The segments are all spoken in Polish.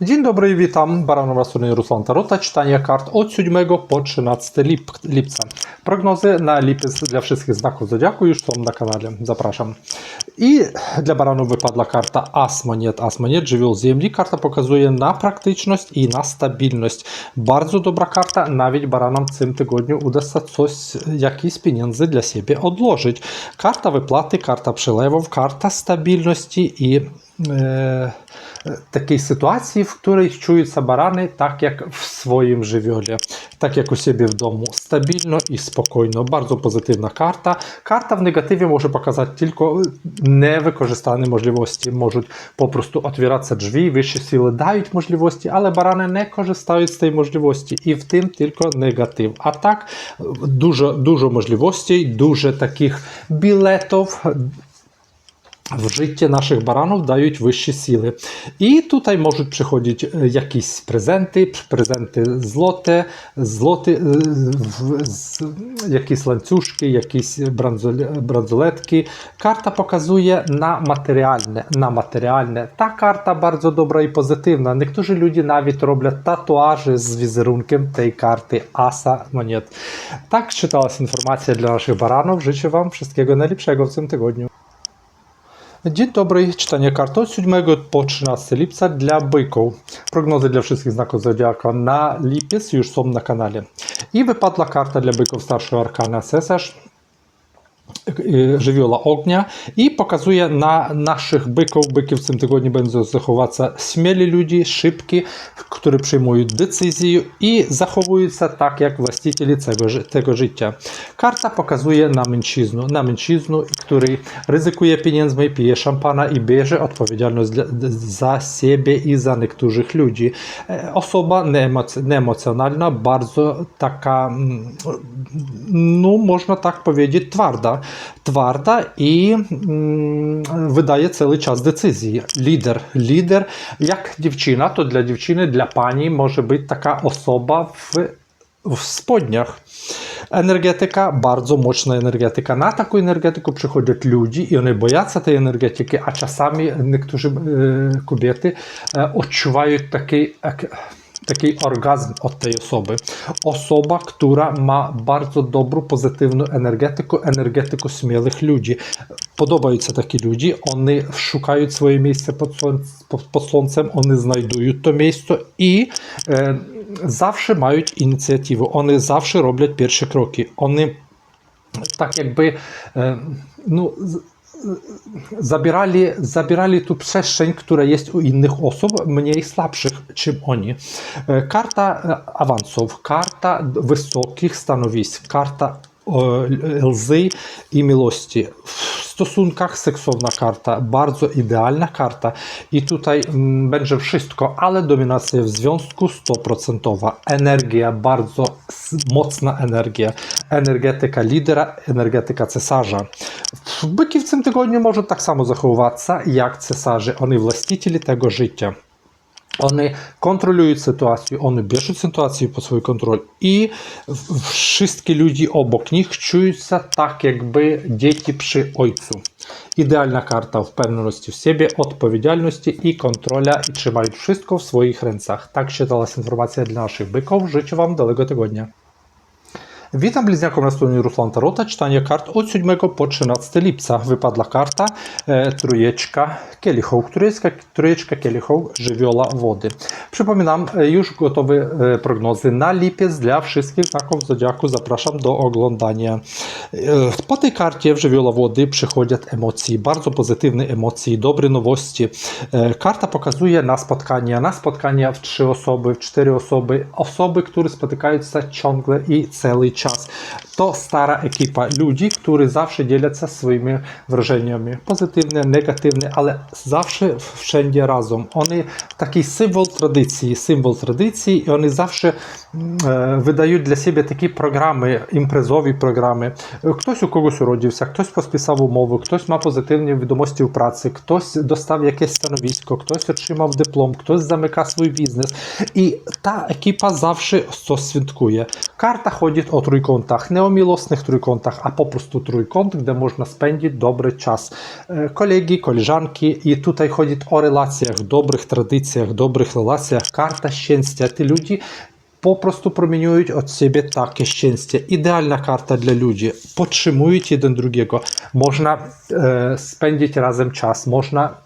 Dzień dobry, witam. Baranowa strony Ruslan Tarota. Czytanie kart od 7 po 13 lip, lipca. Prognozy na lipiec dla wszystkich znaków Zodiaku już są na kanale. Zapraszam. I dla baranów wypadła karta As Monet. As Monet, żywioł ziemi. Karta pokazuje na praktyczność i na stabilność. Bardzo dobra karta. Nawet baranom w tym tygodniu uda się coś, jakieś pieniądze dla siebie odłożyć. Karta wypłaty, karta przelewów, karta stabilności i e, sytuacji, w której czują barany tak jak w swoim żywiole, tak jak u siebie w domu. Stabilno i spokojno. Bardzo pozytywna karta. Karta w negatywie może pokazać tylko niewykorzystane możliwości. Можуть się drzwi, wyższe siły dają możliwości, ale barany nie korzystają z tej możliwości i w tym tylko negatyw. A tak dużo, dużo możliwości, dużo takich biletów, в житті наших баранів дають вищі сили. І тут можуть приходити е, якісь презенти, презенти злоте, злоти, е, якісь ланцюжки, якісь бранзолетки. Карта показує на матеріальне. На матеріальне. Та карта дуже добра і позитивна. Некоторі люди навіть роблять татуажі з візерунком тієї карти Аса монет. Так читалася інформація для наших баранів. Życzę вам wszystkiego найліпшого w tym tygodniu. Dzień dobry, czytanie kart od 7 po 13 lipca dla byków. Prognozy dla wszystkich znaków zodiaka na lipiec już są na kanale. I wypadła karta dla byków starszego arkana cesarz żywioła ognia i pokazuje na naszych byków. Byki w tym tygodniu będą zachować śmieli ludzie, szybki, którzy przyjmują decyzje i zachowują się tak jak właściciele tego, tego życia. Karta pokazuje na mężczyznę, na mężczyznę, który ryzykuje pieniędzmi, pije szampana i bierze odpowiedzialność za siebie i za niektórych ludzi. E, Osoba nieemoc- nieemocjonalna, bardzo taka, mm, no można tak powiedzieć, twarda. Тварта і видає цілий час децизії. Лідер. Лідер як дівчина, то для дівчини, для пані може бути така особа в в споднях. Енергетика, дуже mocna енергетика. На таку енергетику приходять люди, і вони бояться цієї енергетики, а часами некоторі е, кубети е, відчувають такий. Е, dobrą, pozytywną energetykę, energetykę śmiałych ludzi. Podobają się takie ludzie, one szukają swoje miejsce pod, słońc, pod, pod słońcem, one znajdują to miejsce i e, zawsze mają inicjatywę, one zawsze robią pierwsze kroki. One tak jakby e, no, z- zabierali, zabierali tu przestrzeń, która jest u innych osób, mniej słabszych czym oni. E, Karta e, awansów, karta wysokich stanowisk, karta łzy i miłości. W stosunkach seksowna karta, bardzo idealna karta i tutaj mm, będzie wszystko, ale dominacja w związku 100%. Energia, bardzo mocna energia. Energetyka lidera, energetyka cesarza. Byki w tym tygodniu może tak samo zachowywać jak cesarze. Oni właściciele tego życia. Вони контролюють ситуацію, вони більшуть ситуацію під свій контроль. І всі люди обок них чуються так, якби діти пши ойцю. Ідеальна карта впевненості в себе, відповідальності і контроля, і тримають все в своїх ренцах. Так читалась інформація для наших биків. Жичу вам до того дня. Witam bliźniakom na stronie Ruslan Tarota. Czytanie kart od 7 po 13 lipca. Wypadła karta e, trójeczka kielichów. Trójeczka, trójeczka kielichów żywioła wody. Przypominam, e, już gotowe e, prognozy na lipiec dla wszystkich znaków Zodiaku. Zapraszam do oglądania. E, po tej karcie w żywioła wody przychodzą emocje, bardzo pozytywne emocje, dobre nowości. E, karta pokazuje na spotkania, na spotkania w trzy osoby, w cztery osoby, osoby, które spotykają się ciągle i cały czas. To stara ekipa ludzi, którzy zawsze dzielą się swoimi wrażeniami, pozytywne, negatywne, ale zawsze wszędzie razem. Oni taki symbol tradycji, symbol tradycji i oni zawsze mm, e, wydają dla siebie takie programy, imprezowe programy. Ktoś u kogoś urodziwся, ktoś podpisał umowę, ktoś ma pozytywne wiadomości w pracy, ktoś dostał jakieś stanowisko, ktoś otrzymał dyplom, ktoś zamyka swój biznes i ta ekipa zawsze coś świętkuje. Karta chodzi od E, Kolegi, koleżanki i tutaj chodzi o relacjach, dobrych tradycjach, dobrych relacjach, karta szczęścia. Ty ludzi po prostu promieniuють od siebie takie szczęście. Idealna karta dla ludzi. Podtrzymuють jeden drugiego. Można e, spędzić razem czas, można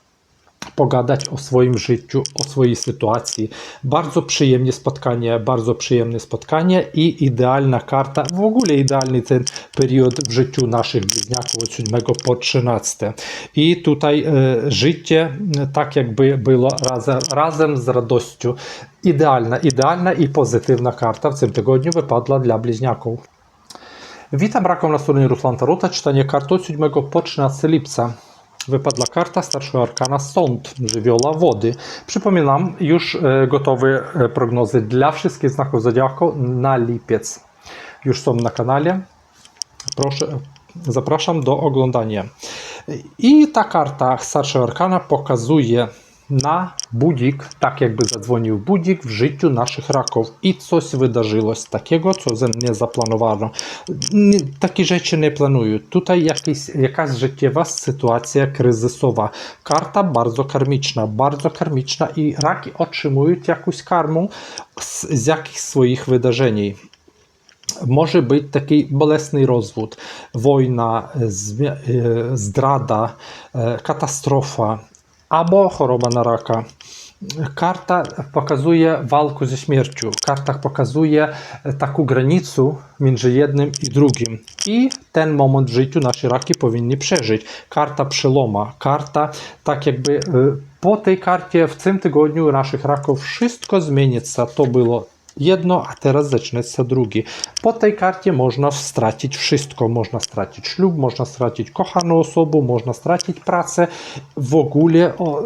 pogadać o swoim życiu, o swojej sytuacji. Bardzo przyjemne spotkanie, bardzo przyjemne spotkanie i idealna karta, w ogóle idealny ten period w życiu naszych bliźniaków od 7 po 13. I tutaj e, życie e, tak jakby było razem, razem z radością. Idealna, idealna i pozytywna karta w tym tygodniu wypadła dla bliźniaków. Witam raką na stronie Ruslan Taruta, czytanie kart od 7 po 13 lipca. Wypadła karta starszego arkana Sąd, żywioła wody. Przypominam, już e, gotowe e, prognozy dla wszystkich znaków zodiaku na lipiec. Już są na kanale. Proszę, zapraszam do oglądania. I ta karta starszego arkana pokazuje naszych raków i coś wydarzyło z takiego, co nie zaplanowano. Nie- Takie rzeczy nie planują. Tutaj jakieś, jakaś życiowa sytuacja kryzysowa. Karta bardzo karmiczna, bardzo karmiczna i raki otrzymują jakąś karmę z, z jakichś swoich wydarzeń może być taki bolesny rozwód, wojna, zmia- e, zdrada, e, katastrofa albo choroba na raka. Karta pokazuje walkę ze śmiercią. Karta pokazuje e, taką granicę między jednym i drugim. I ten moment w życiu nasi raki powinni przeżyć. Karta przeloma, karta tak jakby e, po tej karcie w tym tygodniu naszych raków wszystko zmieni. To było jedno, a teraz zaczyna się drugie. Po tej karcie można stracić wszystko. Można stracić ślub, można stracić kochaną osobę, można stracić pracę. W ogóle, o,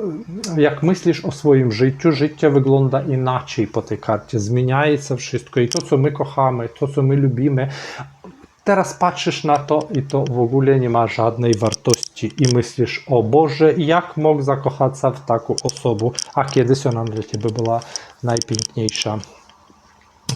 jak myślisz o swoim życiu, życie wygląda inaczej po tej karcie. Zmieniaje się wszystko i to, co my kochamy, to, co my lubimy, Teraz patrzysz na to i to w ogóle nie ma żadnej wartości i myślisz, o Boże, jak mógł zakochać się w taką osobę, a kiedyś ona dla Ciebie była najpiękniejsza.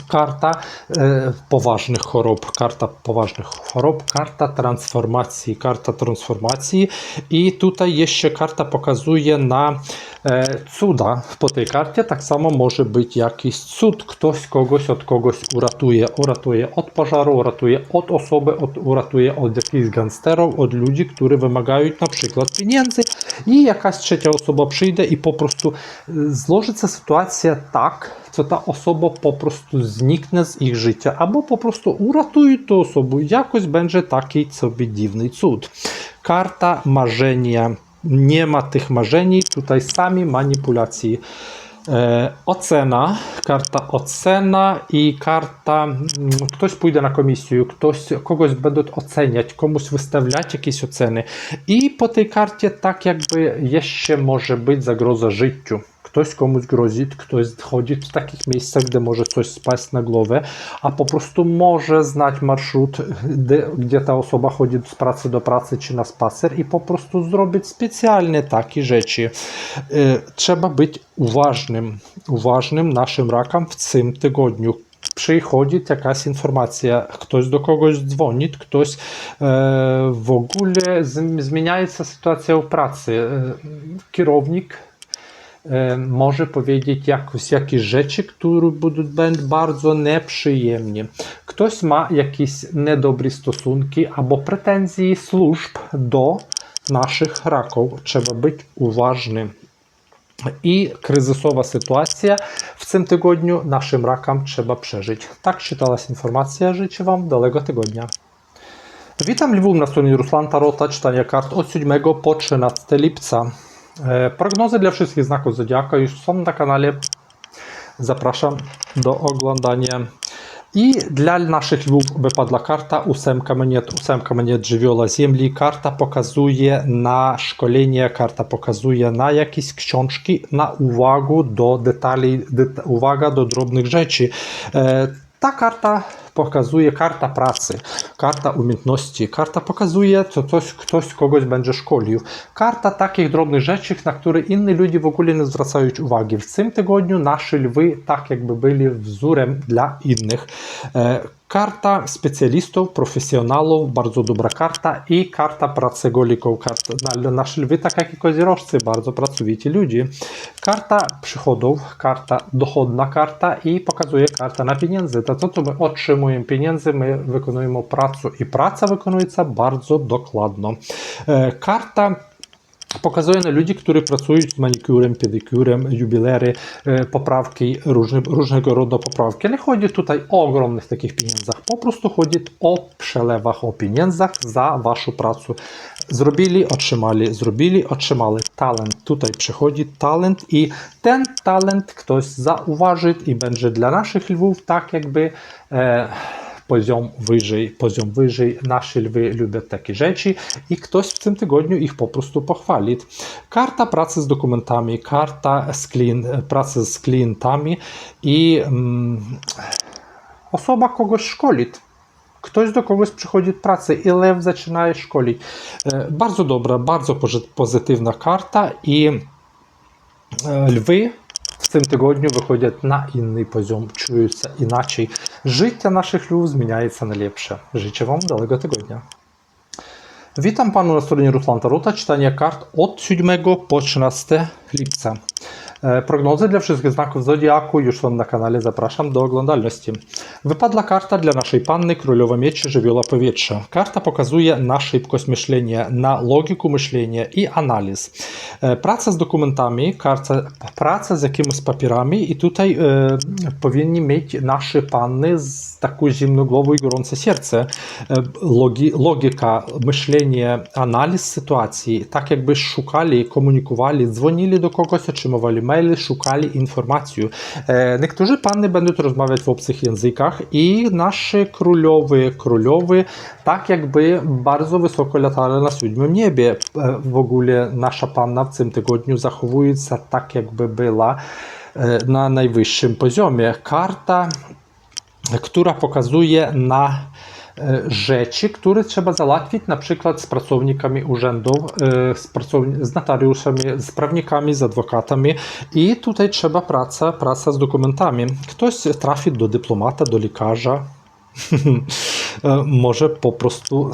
Karta e, poważnych chorób, karta poważnych chorób, karta transformacji, karta transformacji. I tutaj jeszcze karta pokazuje na e, cuda po tej karcie, tak samo może być jakiś cud, ktoś kogoś od kogoś uratuje, uratuje od pożaru, uratuje od osoby, od, uratuje od jakichś gangsterów, od ludzi, którzy wymagają na przykład pieniędzy. I jakaś trzecia osoba przyjdzie i po prostu e, złoży się sytuacja tak, co ta osoba po prostu zniknie z ich życia, albo po prostu uratuje tę osobę. Jakoś będzie taki sobie dziwny cud. Karta marzenia. Nie ma tych marzeni, tutaj sami manipulacji. E, ocena, karta ocena i karta, mm, ktoś pójdzie na komisję, ktoś, kogoś będą oceniać, komuś wystawiać jakieś oceny i po tej karcie tak jakby jeszcze może być zagroza życiu. Ktoś komuś grozi, ktoś chodzi w takich miejscach, gdzie może coś spaść na głowę, a po prostu może znać marszrut, gdzie, ta osoba chodzi z pracy do pracy czy na spacer i po prostu zrobić specjalnie takie rzeczy. E, Trzeba być uważnym, uważnym naszym rakam w tym tygodniu. Przychodzi jakaś informacja, ktoś do kogoś dzwoni, ktoś e, w ogóle zmienia się sytuacja w pracy. E, kierownik może powiedzieć jakoś, jakieś rzeczy, które będą, bardzo nieprzyjemne. Ktoś ma jakieś niedobre stosunki albo pretensje służb do naszych raków. Trzeba być uważnym. I kryzysowa sytuacja w tym tygodniu naszym rakam trzeba przeżyć. Tak czytалась informacja. Życzę Wam dalego tygodnia. Witam Lwów na stronie Ruslan Tarota, czytanie kart od 7 po 13 lipca. E, Prognozy dla wszystkich znaków Zodiaka już są na kanale. Zapraszam do oglądania. I dla naszych lwów wypadła karta ósemka monet, ósemka monet żywioła ziemi. Karta pokazuje na szkolenie, karta pokazuje na jakieś książki, na uwagę do detali, det, uwaga do drobnych rzeczy. E, ta karta pokazuje karta pracy, karta umiejętności, karta pokazuje, co coś, ktoś kogoś będzie szkolił. Karta takich drobnych rzeczy, na które inni ludzie w ogóle nie zwracają uwagi. W tym tygodniu nasze lwy tak jakby byli wzorem dla innych. Karta specjalistów, profesjonalów, bardzo dobra karta i karta pracogolików. Karta na, nasi lwy, tak jak i kozierożcy, bardzo pracowici ludzie. Karta przychodów, karta dochodna karta i pokazuje karta na pieniądze. To co my otrzymujemy pieniądze, my wykonujemy pracę i praca wykonujecie bardzo dokładno. E, Karta Pokazuje na ludzi, którzy pracują z manikürem, pedykürem, jubilery, e, poprawki, różne, różnego rodzaju poprawki. Nie chodzi tutaj o ogromnych takich pieniądzach, po prostu chodzi o przelewach, o pieniądzach za waszą pracę. Zrobili, otrzymali, zrobili, otrzymali talent. Tutaj przychodzi talent i ten talent ktoś zauważy i będzie dla naszych lwów tak jakby e, poziom wyżej, poziom wyżej. Nasze lwy lubią takie rzeczy i ktoś w tym tygodniu ich po prostu pochwali. Karta pracy z dokumentami, karta z klien, pracy z klientami i mm, osoba kogoś szkoli. Ktoś do kogoś przychodzi pracy i lew zaczyna szkolić. E, Bardzo dobra, bardzo poży- pozytywna karta i e, lwy в цим тижні виходять на інний позіом, чуються іначе. Життя наших львів зміняється на ліпше. Życzę Wam dalego tygodnia. Witam Panu na stronie Ruslan Taruta, czytanie kart od 7 po 13 lipca. E, Prognozy dla wszystkich znaków Zodiaku już są na kanale, zapraszam do oglądalności. Wypadła karta dla naszej Panny Królowa Mieczy Żywioła Powietrza. Karta pokazuje na szybkość myślenia, na logiku myślenia i analiz. E, Praca z dokumentami, karta, praca z jakimiś papierami i tutaj e, powinni mieć nasze Panny z такой земногловый гронце сердце. Логі, логіка, мишлення, аналіз ситуації, так якби шукали, комунікували, дзвонили до когось, отримували мейли, шукали інформацію. Niektórzy panny będą rozmawiać w obcych językach i nasze królowy, królowy tak jakby bardzo wysoko latały na siódmym niebie. W ogóle nasza panna w tym tygodniu zachowuje się tak jakby była na najwyższym poziomie. Karta która pokazuje na e, rzeczy, które trzeba załatwić na przykład z pracownikami urzędów, e, z, pracowni- z notariuszami, z prawnikami, z adwokatami i tutaj trzeba praca, praca z dokumentami. Ktoś trafi do dyplomata, do lekarza, może po prostu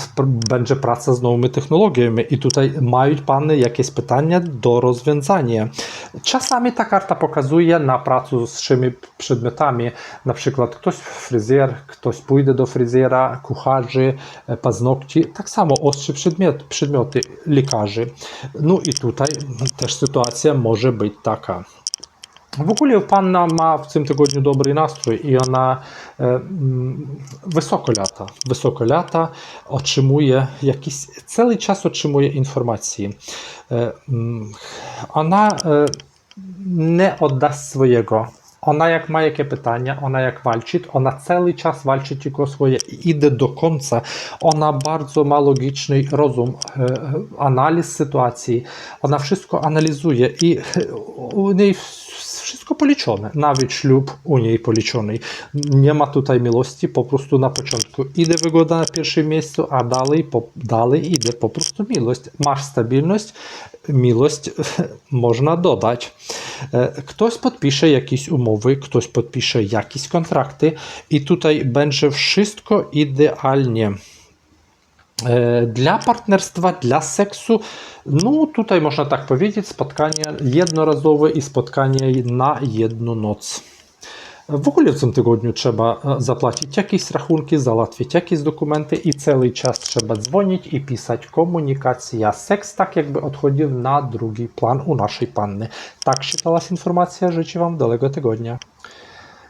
będzie praca z nowymi technologiami i tutaj mają Pany jakieś pytania do rozwiązania. Czasami ta karta pokazuje na pracę z trzema przedmiotami, na przykład ktoś fryzjer, ktoś pójdzie do fryzjera, kucharzy, e, paznokci, tak samo ostrzy przedmiot, przedmioty lekarzy. No i tutaj też sytuacja może być taka. W w e, mm, otrzymuje jakiś, cały czas otrzymuje informacje. E, mm, ona e, nie odda swojego. Ona jak ma jakie pytania, ona jak walczy, ona cały czas walczy tylko o swoje i idzie do końca. Ona bardzo ma logiczny rozum, e, analiz sytuacji. Ona wszystko analizuje i e, niej wszystko policzone. Nawet ślub u niej policzony. Nie ma tutaj miłości, po prostu na początku idzie wygoda na pierwszym miejscu, a dalej, po, dalej idzie po prostu miłość. Masz stabilność, miłość można dodać. E, Ktoś podpisze jakieś umowy, ktoś podpisze jakieś kontrakty i tutaj będzie wszystko idealnie. E, dla partnerstwa, dla seksu, no tutaj można tak powiedzieć, spotkanie jednorazowe i spotkanie na jedną noc. W ogóle w tym tygodniu trzeba e, zapłacić jakieś rachunki, załatwić jakieś dokumenty i cały czas trzeba dzwonić i pisać komunikacja. Seks tak jakby odchodził na drugi plan u naszej panny. Tak czytała informacja. Życzę Wam dalego tygodnia.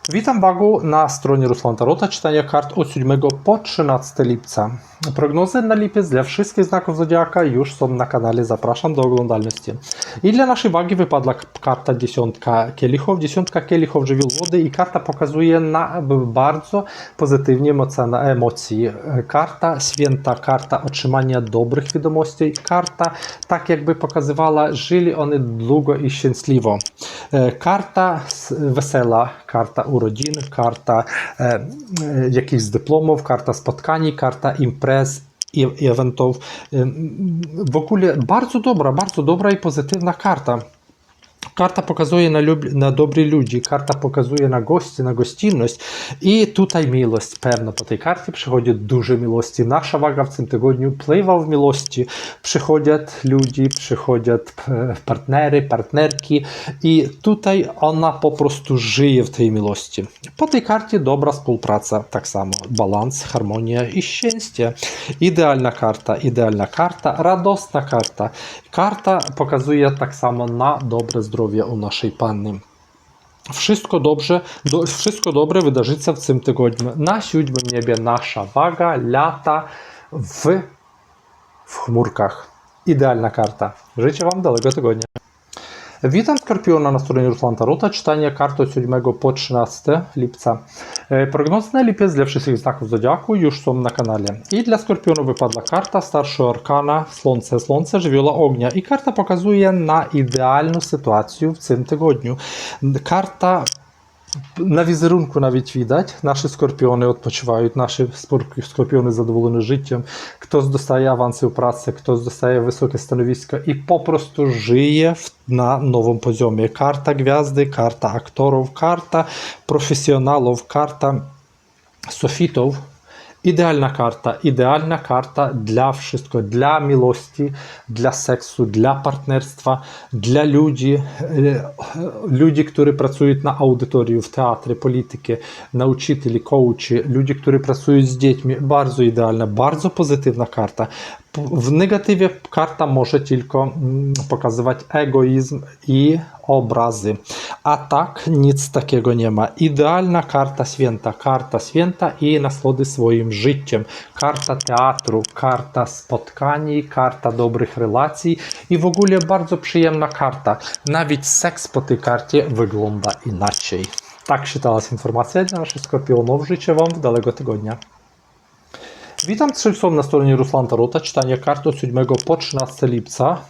Witam Wagu na stronie Ruslan Tarota, czytania kart od 7 po 13 lipca. Prognozy na lipiec dla wszystkich znaków Zodiaka już są na kanale, zapraszam do oglądalności. I dla naszej wagi wypadła karta dziesiątka kielichów, dziesiątka kielichów żywioł wody i karta pokazuje na bardzo pozytywnie emocjona- emocji. E, Karta święta, karta otrzymania dobrych wiadomości, karta tak jakby pokazywała, żyli one długo i szczęśliwo. E, Karta wesela, karta urodzin, karta e, e, jakichś dyplomów, karta spotkań, karta imprez i i eventów. W ogóle bardzo dobra, bardzo dobra i pozytywna karta. Карта pokazuje na, lub... na dobry ludzi, karta pokazuje na gości, na gościnność. I tutaj miłość, pewno po tej karcie przychodzi dużo miłości. Nasza waga w tym tygodniu pływa w miłości. Przychodzą ludzie, przychodzą partnery, partnerki i tutaj ona po prostu żyje w tej miłości. Po tej karcie dobra współpraca, tak samo balans, harmonia i szczęście. Idealna karta, idealna karta, radosna karta. Karta pokazuje tak samo na dobre zdrowie. zdrowia u naszej Panny. Wszystko dobrze, do, wszystko dobre wydarzy się w tym tygodniu. Na siódmym niebie nasza waga lata w, w chmurkach. Idealna karta. Życzę Wam dalego tygodnia. Witam Skorpiona na stronie Ruslan Taruta. Czytanie kart od 7 po 13 lipca. Е, прогноз на ліпець для всіх знаків зодіаку юшцом на каналі. І для Скорпіону випадла карта старшого аркана Слонце. Слонце живіла огня. І карта показує на ідеальну ситуацію в цим тигодню. Карта на візерунку навіть відать, наші скорпіони відпочивають, наші скорпіони задоволені життям, хтось достає аванси у праці, хтось достає високе становисько і попросту жиє на новому позйомі. Карта гв'язди, карта акторів, карта професіоналів, карта софітов. Ідеальна карта. Ідеальна карта для всього, для милості, для сексу, для партнерства, для людей, людей, які працюють на аудиторію в театрі, політики, научителі, коучі, люди, які працюють з дітьми. Барзо ідеальна, дуже позитивна карта. W negatywie karta może tylko mm, pokazywać egoizm i obrazy, a tak nic takiego nie ma. Idealna karta święta, karta święta i naslody swoim życiem, karta teatru, karta spotkań, karta dobrych relacji i w ogóle bardzo przyjemna karta. Nawet seks po tej karcie wygląda inaczej. Tak czytała się informacja dla naszych skorpionów. Życzę Wam wdalego tygodnia. Witam strzelców na stronie Ruslan Taruta. Czytanie kart od 7 po 13 lipca.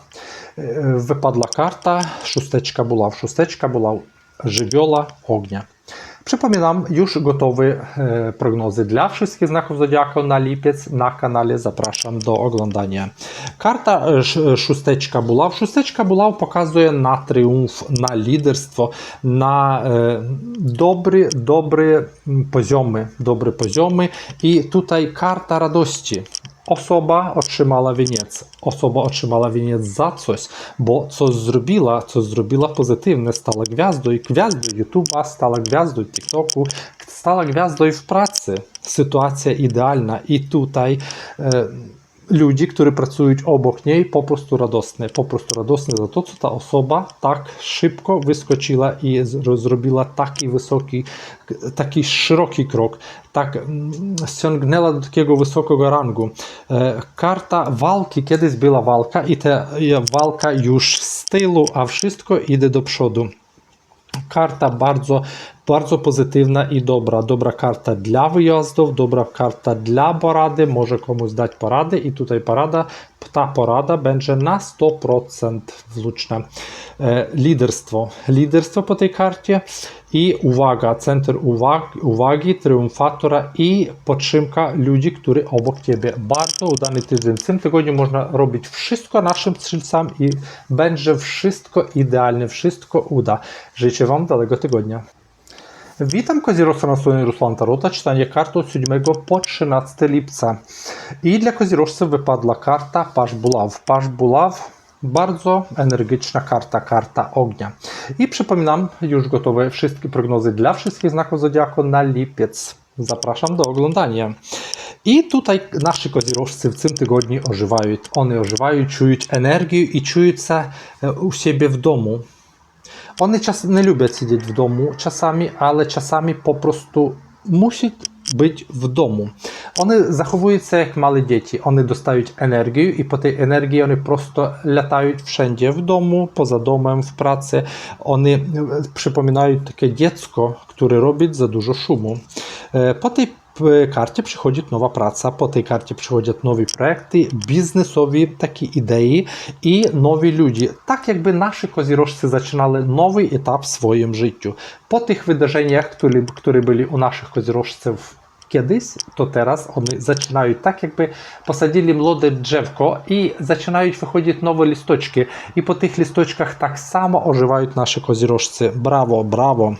E, Wypadła karta, szósteczka była, szósteczka była żywioła ognia. Przypominam, już gotowe e, prognozy dla wszystkich znaków Zodiaku na lipiec na kanale. Zapraszam do oglądania. Karta e, sz- szósteczka była. Szósteczka była pokazuje na triumf, na liderstwo, na e, dobry, dobry poziomy, dobre poziomy i tutaj karta radości. Особа отримала вінець. Особа отримала вінець за щось, бо це зробила, це зробила позитивне, стала гвяздою, гвяздою Ютуба, стала гвяздою Тіктоку, стала гвяздою в праці. Ситуація ідеальна. І тут е, ludzi, którzy pracują obok niej, po prostu radosne, po prostu radosne za to, co ta osoba tak szybko wyskoczyła i zrobiła taki wysoki, taki szeroki krok, tak mm, ściągnęła do takiego wysokiego rangu. E, Karta walki, kiedyś była walka i ta e, walka już z tyłu, a wszystko idzie do przodu. Karta bardzo, bardzo pozytywna i dobra. Dobra karta dla wyjazdów, dobra karta dla porady, może komuś dać porady i tutaj porada, ta porada będzie na 100% włóczna. E, liderstwo. Liderstwo po tej karcie i uwaga, centrum uwagi, uwagi triumfatora i podtrzymka ludzi, którzy obok Ciebie. Bardzo udany tydzień. W tym tygodniu można robić wszystko naszym strzelcom i będzie wszystko idealne, wszystko uda. Życzę Wam dalego tygodnia. Witam Kozierożca na stronie Ruslan Taruta, czytanie kart od 7 po 13 lipca. I dla Kozierożców wypadła karta Pasz Bulaw. Pasz Bulaw bardzo energiczna karta, karta ognia. I przypominam, już gotowe wszystkie prognozy dla wszystkich znaków Zodiaku na lipiec. Zapraszam do oglądania. I tutaj nasi kozierożcy w tym tygodniu ożywają. One ożywają, czują energię i czują się e, u siebie w domu. One czas nie lubią siedzieć w domu czasami, ale czasami po prostu musi być w domu. One zachowują się jak małe dzieci. One dostają energię i po tej energii one prosto latają wszędzie w domu, poza domem, w pracy. One e, przypominają takie dziecko, które robi za dużo szumu. E, Po tej карті приходить нова праця, по тій карті приходять нові проекти, бізнесові такі ідеї і нові люди. Так якби наші козірожці починали новий етап в своєму життю. По тих видаженнях, які були у наших козірожців Кедись, то зараз вони починають так, якби посадили млоде джевко і починають виходити нові лісточки. І по тих лісточках так само оживають наші козірожці. Браво, браво!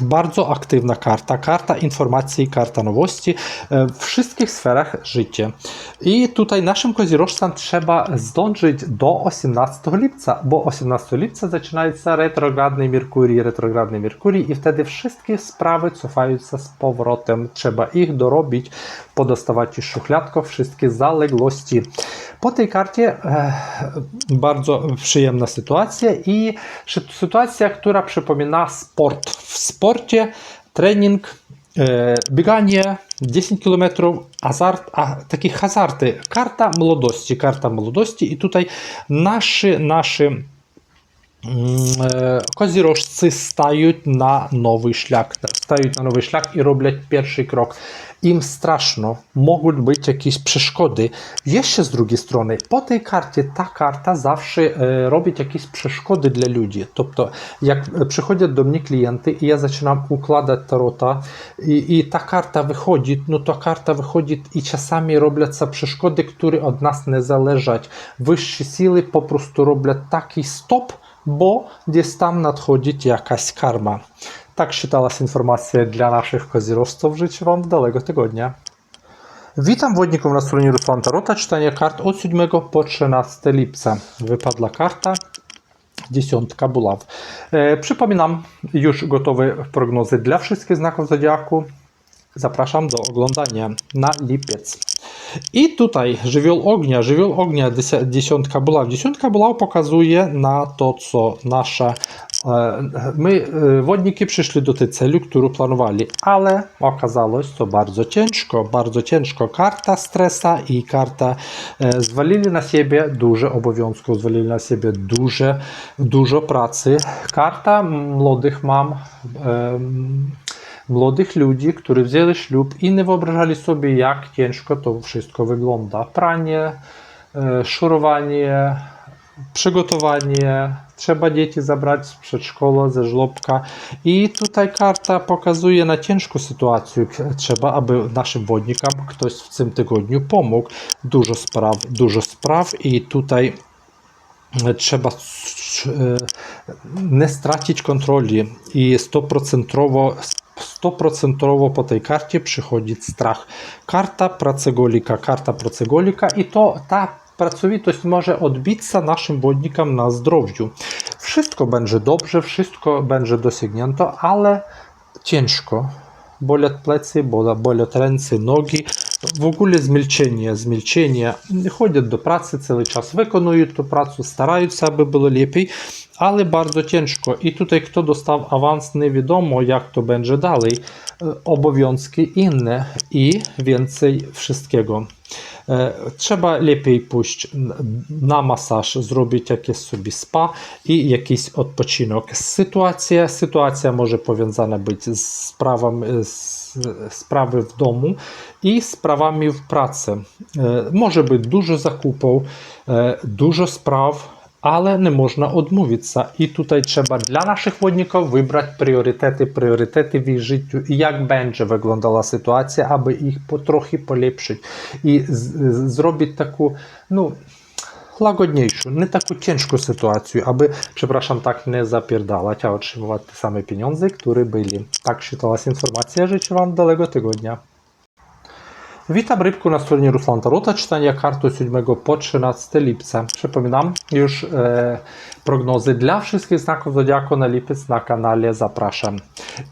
bardzo aktywna karta, karta informacji, karta nowości e, w wszystkich sferach życia. I tutaj naszym kozirożcom trzeba zdążyć do 18 lipca, bo 18 lipca zaczyna się retrogradny Merkurii, retrogradny Merkurii i wtedy wszystkie sprawy cofają się z powrotem. Trzeba ich dorobić, podostawać z szufladków wszystkie zaległości. Po tej karcie e, bardzo przyjemna sytuacja i sytuacja, która przypomina sport в спорте, тренінг, э, бегание, 10 кілометрів азарт, а такі хазарти. Карта молодості. Карта молодості. І тут наші наші е, козірожці стають на новий шлях. Стають на новий шлях і роблять перший крок. Їм страшно, можуть бути якісь przeszkody. Є ще з другої сторони, по тій карті та карта завжди е, робить якісь przeszkody для людей. Тобто, як е, приходять до мене клієнти, і я починаю укладати тарота, і, і та карта виходить, ну то карта виходить і часами робляться przeszkody, які від нас не залежать. Вищі сили попросту роблять такий стоп, бо десь там надходить якась карма. Tak czytалась інформація для наших козіростів. Życzę Wam wdalego tygodnia. Witam wodników na stronie Ruslan Tarota. Czytanie kart od 7 po 13 lipca. Wypadła karta. Dziesiątka buław. E, przypominam, już gotowe prognozy dla wszystkich znaków zodiaku. Zapraszam do oglądania na lipiec. I tutaj żywioł ognia, żywioł ognia, dysia- dziesiątka buław. Dziesiątka buław pokazuje na to, co nasza e, My, e, wodniki, przyszli do tej celu, którą planowali, ale okazało się to bardzo ciężko, bardzo ciężko. Karta stresa i karta e, zwalili na siebie duże obowiązki, zwalili na siebie duże, dużo pracy. Karta młodych mam, młodych ludzi, którzy wzięli ślub i nie wyobrażali sobie, jak ciężko to wszystko wygląda. Pranie, e, szurowanie, przygotowanie, trzeba dzieci zabrać z przedszkola, ze żłobka i tutaj karta pokazuje na ciężką sytuację. Trzeba, aby naszym wodnikom ktoś w tym tygodniu pomógł. Dużo spraw, dużo spraw i tutaj trzeba e, nie stracić kontroli i 100% 100% po tej karcie przychodzi strach. Karta pracogolika, karta pracogolika i to ta pracowitość może odbić się naszym błądnikom na zdrowiu. Wszystko będzie dobrze, wszystko będzie dosięgnięto, ale ciężko. Bolą plecy, bolą ręce, nogi. W ogóle zmilczenie, zmilczenie. Chodzą do pracy cały czas, wykonują tę pracę, starają się, aby było lepiej, ale bardzo ciężko. I tutaj kto dostał awans, nie wiadomo jak to będzie dalej. E, obowiązki inne i więcej wszystkiego. Е, треба ліпий пущ на масаж, зробіть якесь собі спа і якийсь відпочинок. Ситуація ситуація може пов'язана бути з справами е, з справи вдому і справами в праці. Е, може бути дуже закупів, дуже справ. Але не можна одмовитися. І тут треба для наших водників вибрати пріоритети, пріоритети в їх життю, і як бенже виглядала ситуація, аби їх потрохи поліпшити. І зробити таку, ну, лагоднішу, не таку тяжку ситуацію, аби, przepraszam, так не запірдалать, а отримувати саме пеньонзи, які були. Так вважалася інформація. що вам далекого тижня. Witam Rybku na stronie Ruslan Taruta, czytanie karty 7 po 13 lipca. Przypominam już e, prognozy dla wszystkich znaków Zodiaku na lipiec na kanale, zapraszam.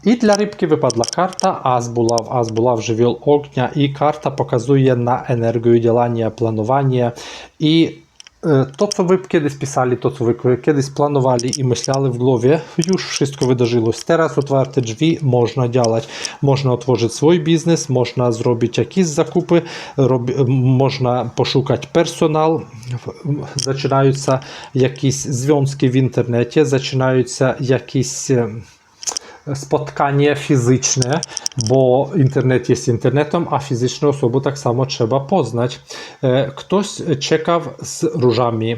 I dla Rybki wypadła karta Azbulaw, Azbulaw żywioł ognia i karta pokazuje na energię działania, planowanie i e, to, co wy kiedyś pisali, to, co wy kiedyś planowali i myśleli w głowie, już wszystko wydarzyło. Teraz otwarte drzwi, można działać. Można otworzyć swój biznes, można zrobić jakieś zakupy, robi, można poszukać personal, zaczynają się jakieś związki w internecie, zaczynają się jakieś e, spotkanie fizyczne, bo internet jest internetem, a fizyczną osobę tak samo trzeba poznać. E, Ktoś ciekaw z różami.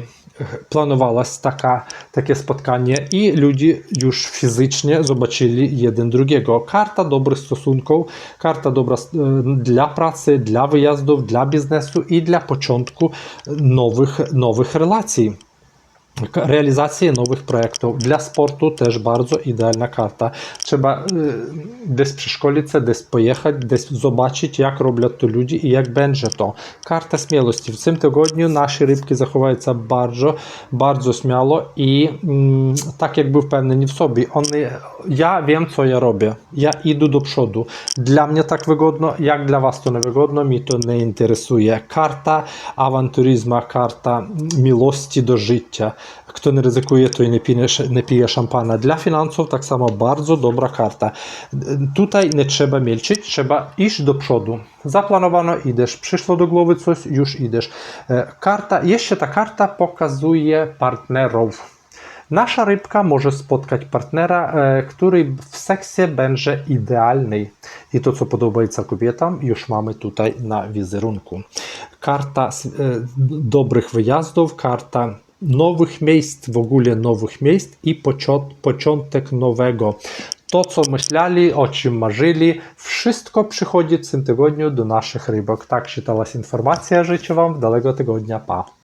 Planowałaś taka, takie spotkanie i ludzie już fizycznie zobaczyli jeden drugiego. Karta dobrych stosunków, karta dobra e, dla pracy, dla wyjazdów, dla biznesu i dla początku nowych, nowych relacji. Реалізації нових проєктів. Для спорту теж дуже ідеальна карта. Треба е, десь пришколитися, десь поїхати, десь побачити, як роблять то люди і як бенже то. Карта смілості. В цьому тижні наші рибки заховаються дуже, дуже сміло і м, так якби впевнені в собі. Вони, Я вім, що я роблю. Я йду до пшоду. Для мене так вигодно, як для вас то не вигодно, мені то не інтересує. Карта авантуризму, карта милості до життя. Kto nie ryzykuje, to i nie pije, nie pije szampana. Dla finansów tak samo bardzo dobra karta. Tutaj nie trzeba milczyć, trzeba iść do przodu. Zaplanowano, idziesz, przyszło do głowy coś, już idziesz. E, Karta, jeszcze ta karta pokazuje partnerów. Nasza rybka może spotkać partnera, e, który w seksie będzie idealny. I to, co podoba się kobietom, już mamy tutaj na wizerunku. Karta e, dobrych wyjazdów, karta nowych miejsc, w ogóle nowych miejsc i początek nowego. To, co myśleli, o czym marzyli, wszystko przychodzi w tym tygodniu do naszych rybek. Tak czytała się informacja. Życzę Wam dalego tygodnia. Pa!